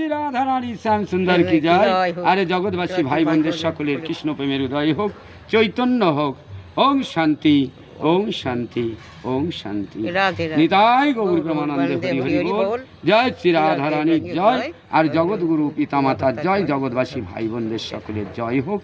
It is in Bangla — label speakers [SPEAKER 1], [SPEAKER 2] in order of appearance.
[SPEAKER 1] শ্রী শ্যাম সুন্দর কি জয়। আরে জগৎবাসী ভাই বোনদের সকলের কৃষ্ণ প্রেমের উদয় হোক চৈতন্য হোক ওম শান্তি ওম শান্তি ওম শান্তি। নিতাই গৌর ব্রহ্মানন্দে হরি হরি বল। জয় শ্রী
[SPEAKER 2] জয়।
[SPEAKER 1] আর জগৎগুরু পিতামাতার জয়। জগৎবাসী ভাই বোনদের সকলের জয় হোক।